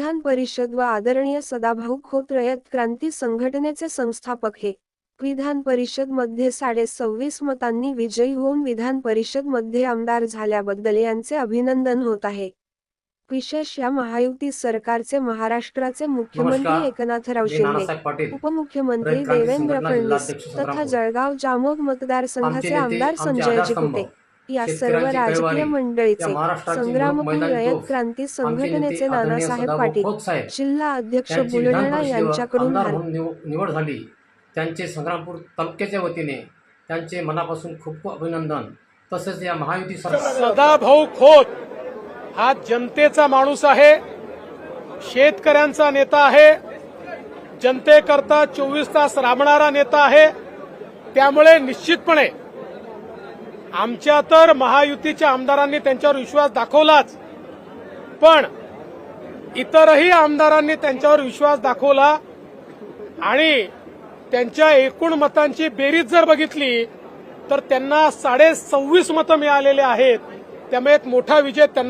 विधान परिषद व आदरणीय सदाभाऊ खोत रयत क्रांती संघटनेचे संस्थापक हे विधान परिषदमध्ये साडे सव्वीस मतांनी विजयी होऊन विधान परिषदमध्ये आमदार झाल्याबद्दल यांचे अभिनंदन होत आहे विशेष या महायुती सरकारचे महाराष्ट्राचे मुख्यमंत्री. एकनाथराव शिंदे उपमुख्यमंत्री देवेंद्र फडणवीस तथा. जळगाव जामोग मतदारसंघाचे आमदार संजय जिकुटे या सर्व राजकीय मंडळीचे संग्रामपूर रयत क्रांती संघटनेचे नानासाहेब पाटील जिल्हा अध्यक्ष बुलढाणा यांच्याकडून निवड झाली. त्यांचे संग्रामपूर तालुक्याच्या वतीने त्यांचे मनापासून खूप खूप अभिनंदन. तसेच या महायुती सरकार सदाभाऊ खोत हा जनतेचा माणूस आहे शेतकऱ्यांचा नेता आहे जनतेकरता चोवीस तास राबणारा नेता आहे. त्यामुळे निश्चितपणे आमच्या तर महायुतीच्या आमदारांनी त्यांच्यावर विश्वास दाखवलाच. पण इतरही आमदारांनी त्यांच्यावर विश्वास दाखवला आणि त्यांच्या एकूण मतांची बेरीज जर बघितली तर त्यांना साडे सव्वीस मतं मिळालेले आहेत. त्यामुळे एक मोठा विजय त्यांना